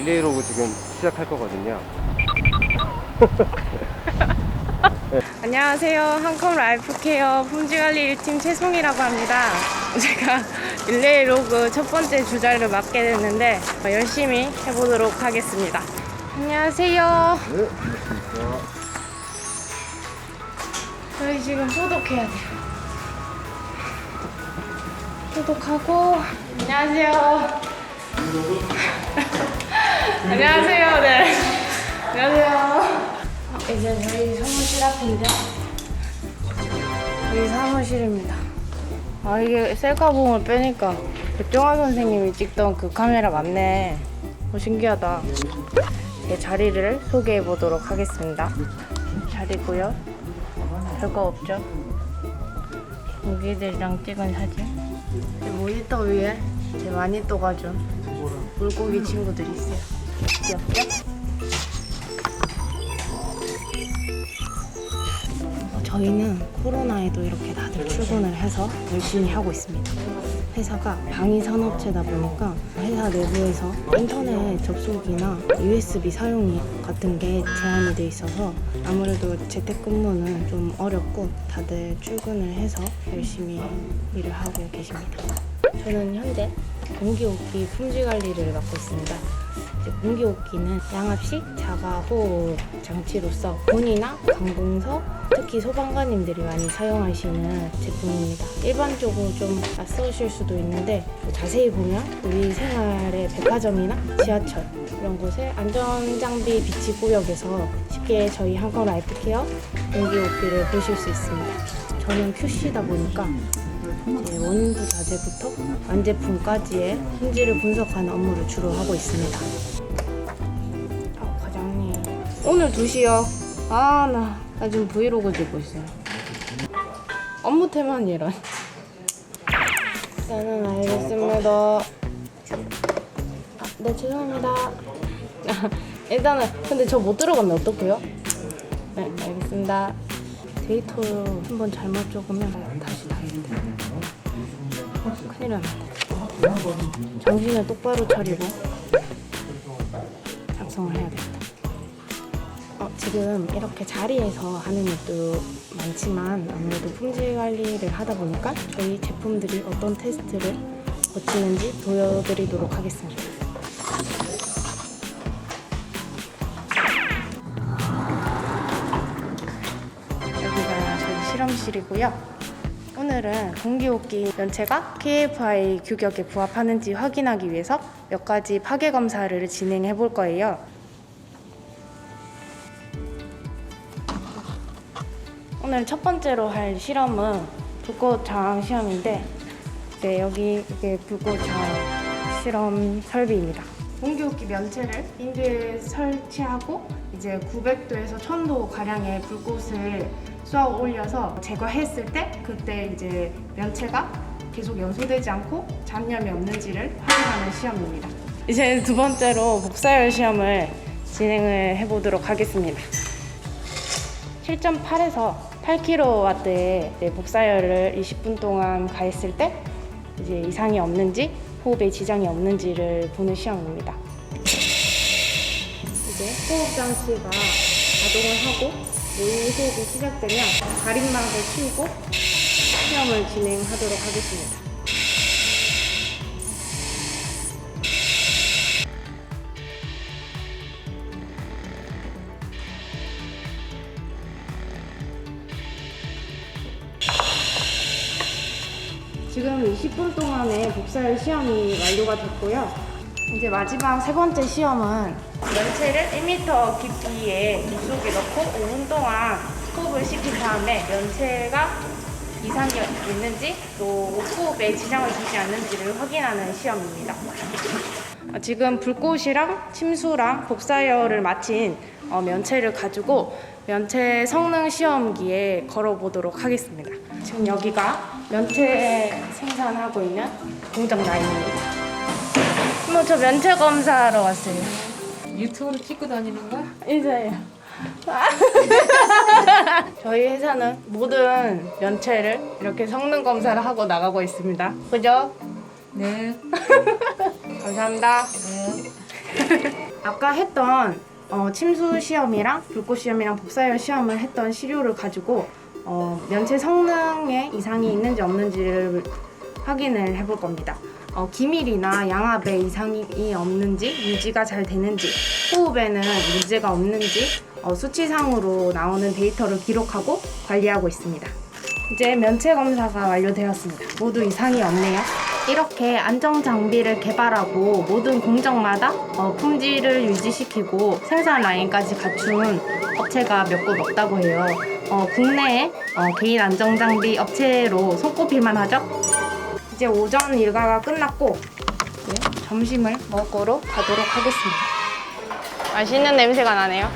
릴레이 로그 지금 시작할 거거든요. 안녕하세요. 한컴 라이프 케어 품질관리 1팀 최송이라고 합니다. 제가 릴레이 로그 첫 번째 주자를 맡게 됐는데 열심히 해보도록 하겠습니다. 안녕하세요. 네. 저희 지금 소독해야 돼요. 소독하고 안녕하세요. 안녕하세요. 네. 안녕하세요. 어, 이제 저희 사무실 앞인데 여기 사무실입니다. 아 이게 셀카봉을 빼니까 백종환 선생님이 찍던 그 카메라 맞네. 어, 신기하다. 제 자리를 소개해 보도록 하겠습니다. 자리고요. 별거 없죠. 고기들이랑 찍은 사진. 모니터 위에 제 마니또가 준 물고기 친구들이 있어요. 어, 저희는 코로나에도 이렇게 다들 출근을 해서 열심히 하고 있습니다. 회사가 방위 산업체다 보니까 회사 내부에서 인터넷 접속이나 USB 사용이 같은 게 제한이 돼 있어서 아무래도 재택근무는 좀 어렵고 다들 출근을 해서 열심히 일을 하고 계십니다. 저는 현재 공기호흡기 품질 관리를 맡고 있습니다. 이제 공기 호흡기는 양압식 자가호흡 장치로서 본이나 관공서 특히 소방관님들이 많이 사용하시는 제품입니다. 일반적으로 좀 낯서실 수도 있는데 자세히 보면 우리 생활의 백화점이나 지하철 이런 곳에 안전장비 비치 구역에서 쉽게 저희 한국 라이프케어 공기 호흡기를 보실 수 있습니다. 저는 QC다 보니까 이제 원부 자재부터 완제품까지의 품질을 분석하는 업무를 주로 하고 있습니다. 아, 과장님. 오늘 2시요. 아, 나, 나 지금 브이로그 찍고 있어요. 업무 테만 이런. 저는 알겠습니다. 아, 네, 죄송합니다. 일단은, 근데 저 못 들어가면 어떡해요? 네, 알겠습니다. 데이터를 한번 잘못 적으면 다시 돼. 큰일 났네. 정신을 똑바로 차리고 작성을 해야겠다. 어, 지금 이렇게 자리에서 하는 일도 많지만 아무래도 품질 관리를 하다 보니까 저희 제품들이 어떤 테스트를 거치는지 보여드리도록 하겠습니다. 여기가 저희 실험실이고요. 오늘은 공기호흡기 연체가 KFI 규격에 부합하는지 확인하기 위해서 몇 가지 파괴 검사를 진행해 볼 거예요. 오늘 첫 번째로 할 실험은 불꽃 저항 시험인데 네, 여기 이게 불꽃 저항 실험 설비입니다. 공기호흡기 면체를 인두에 설치하고 이제 900도에서 1000도 가량의 불꽃을 쏘아 올려서 제거했을 때 그때 이제 면체가 계속 연소되지 않고 잡념이 없는지를 확인하는 시험입니다. 이제 두 번째로 복사열 시험을 진행을 해보도록 하겠습니다. 7.8에서 8kW의 복사열을 20분 동안 가했을 때 이제 이상이 없는지 호흡에 지장이 없는지를 보는 시험입니다. 이제 호흡 장치가 가동을 하고 모의 호흡이 시작되면 가림막을 치우고 시험을 진행하도록 하겠습니다. 지금 20분 동안의 복사열 시험이 완료가 됐고요. 이제 마지막 세 번째 시험은 면체를 1m 깊이의 물속에 넣고 5분 동안 호흡을 시킨 다음에 면체가 이상이 있는지 또 호흡에 지장을 주지 않는지를 확인하는 시험입니다. 어, 지금 불꽃이랑 침수랑 복사열을 마친 어, 면체를 가지고 면체 성능 시험기에 걸어보도록 하겠습니다. 지금 여기가 면체 생산하고 있는 공장 라인입니다. 뭐 저 면체 검사하러 왔어요. 유튜브로 찍고 다니는 거야? 인사해요. 저희 회사는 모든 면체를 이렇게 성능 검사를 하고 나가고 있습니다. 그죠? 네. 감사합니다. 네. 아까 했던 어, 침수 시험이랑 불꽃 시험이랑 복사열 시험을 했던 시료를 가지고 어, 면체 성능에 이상이 있는지 없는지를 확인을 해볼 겁니다. 어, 기밀이나 양압에 이상이 없는지, 유지가 잘 되는지, 호흡에는 문제가 없는지 어, 수치상으로 나오는 데이터를 기록하고 관리하고 있습니다. 이제 면체 검사가 완료되었습니다. 모두 이상이 없네요. 이렇게 안정 장비를 개발하고 모든 공정마다 어, 품질을 유지시키고 생산 라인까지 갖춘 업체가 몇 곳 없다고 해요. 어, 국내에 어, 개인 안정 장비 업체로 손꼽힐만 하죠. 이제 오전 일과가 끝났고 이제 점심을 먹으러 가도록 하겠습니다. 맛있는 냄새가 나네요.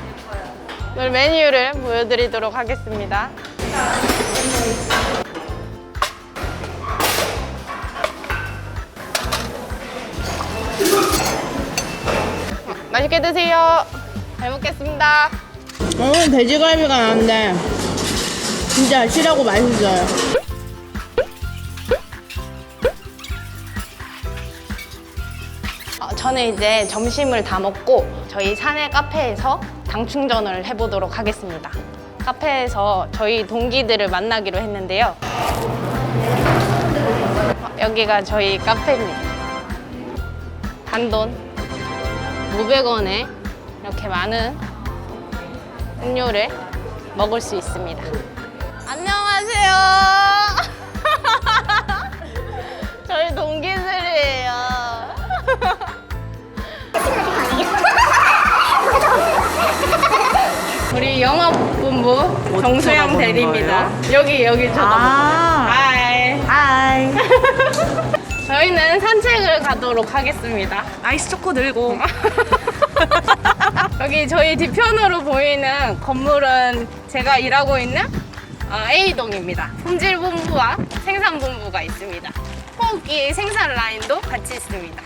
오늘 메뉴를 보여드리도록 하겠습니다. 맛있게 드세요. 잘 먹겠습니다. 어, 돼지갈비가 나는데 진짜 실하고 맛있어요. 어, 저는 이제 점심을 다 먹고 저희 사내 카페에서 당 충전을 해보도록 하겠습니다. 카페에서 저희 동기들을 만나기로 했는데요. 어, 여기가 저희 카페입니다. 단돈 500원에 이렇게 많은 음료를 먹을 수 있습니다. 안녕하세요. 저희 동기들이에요. 우리 영업본부 정수영 대리입니다. 여기 여기 저도. 아, 하이. 하이. 저희는 산책을 가도록 하겠습니다. 아이스 초코 들고. 여기 저희 뒤편으로 보이는 건물은 제가 일하고 있는 어, A동입니다. 품질본부와 생산본부가 있습니다. 호흡기 생산 라인도 같이 있습니다.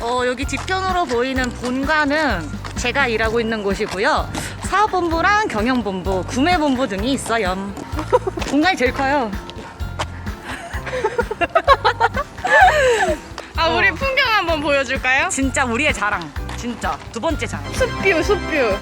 어, 여기 뒤편으로 보이는 본관은 제가 일하고 있는 곳이고요. 사업본부랑 경영본부, 구매본부 등이 있어요. 본관이 제일 커요. 아, 우리 어. 풍경 한번 보여줄까요? 진짜 우리의 자랑. 진짜 두 번째 자랑. 숲뷰, 숲뷰.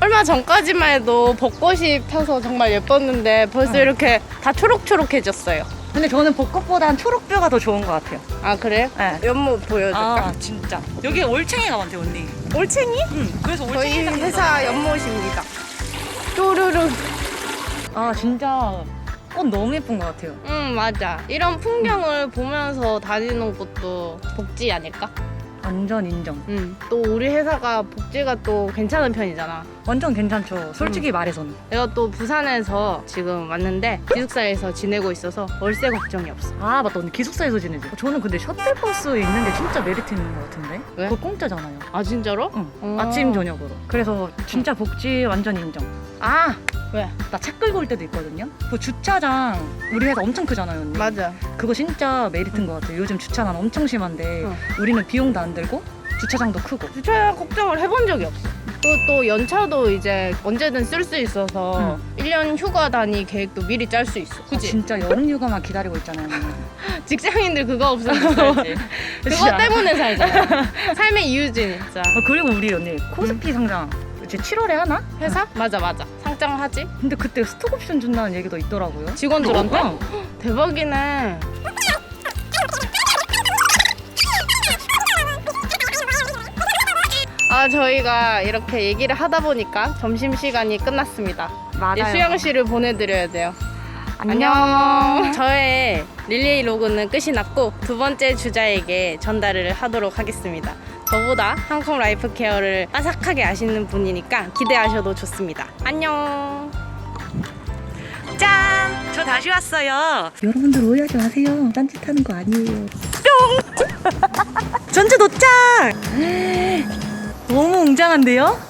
얼마 전까지만 해도 벚꽃이 펴서 정말 예뻤는데 벌써 응. 이렇게 다 초록초록해졌어요. 근데 저는 벚꽃보단 초록뷰가 더 좋은 것 같아요. 아, 그래요? 네. 연못 보여줄까? 아, 진짜. 여기 올챙이가 많대, 언니. 올챙이? 응, 그래서 저희 올챙이 상 회사 연못입니다. 쪼르르. 아, 진짜 꽃 너무 예쁜 것 같아요. 응 맞아 이런 풍경을 보면서 다니는 것도 복지 아닐까? 완전 인정. 응또 우리 회사가 복지가 또 괜찮은 편이잖아 완전 괜찮죠. 솔직히 말해서는. 내가 또 부산에서 지금 왔는데 기숙사에서 지내고 있어서 월세 걱정이 없어 아 맞다 언니 기숙사에서 지내죠 저는 근데 셔틀버스 있는 게 진짜 메리트 있는 것 같은데 왜? 그거 공짜잖아요 아 진짜로? 응 어. 아침 저녁으로 그래서 진짜 복지 완전 인정 아! 왜? 나차 끌고 올 때도 있거든요. 그 주차장 우리 회사 엄청 크잖아요 언니. 맞아. 그거 진짜 메리트인 것 같아요. 요즘 주차난 엄청 심한데 응. 우리는 비용도 안 들고 주차장도 크고. 주차 걱정을 해본 적이 없어. 또, 또 연차도 이제 언제든 쓸 수 있어서 일 1년 휴가 단위 계획도 미리 짤 수 있어. 아, 그치? 진짜 여름 휴가만 기다리고 있잖아요. 직장인들 그거 없으면 못 살지. 그거 진짜. 때문에 살잖아 삶의 이유지 진짜. 어, 그리고 우리 언니 코스피 상장 이제 7월에 하나? 회사? 맞아 맞아 상장하지 근데 그때 스톡 옵션 준다는 얘기도 있더라고요 직원들한테? 어. 대박이네 아 저희가 이렇게 얘기를 하다 보니까 점심 시간이 끝났습니다 이제 맞아요 수영 씨를 보내드려야 돼요 안녕. 저의 릴레이 로그는 끝이 났고 두 번째 주자에게 전달을 하도록 하겠습니다. 저보다 한컴 라이프 케어를 빠삭하게 아시는 분이니까 기대하셔도 좋습니다. 안녕. 짠! 저 다시 왔어요. 여러분들 오해하지 마세요. 딴짓하는 거 아니에요. 뿅! 전주 도착! 너무 웅장한데요?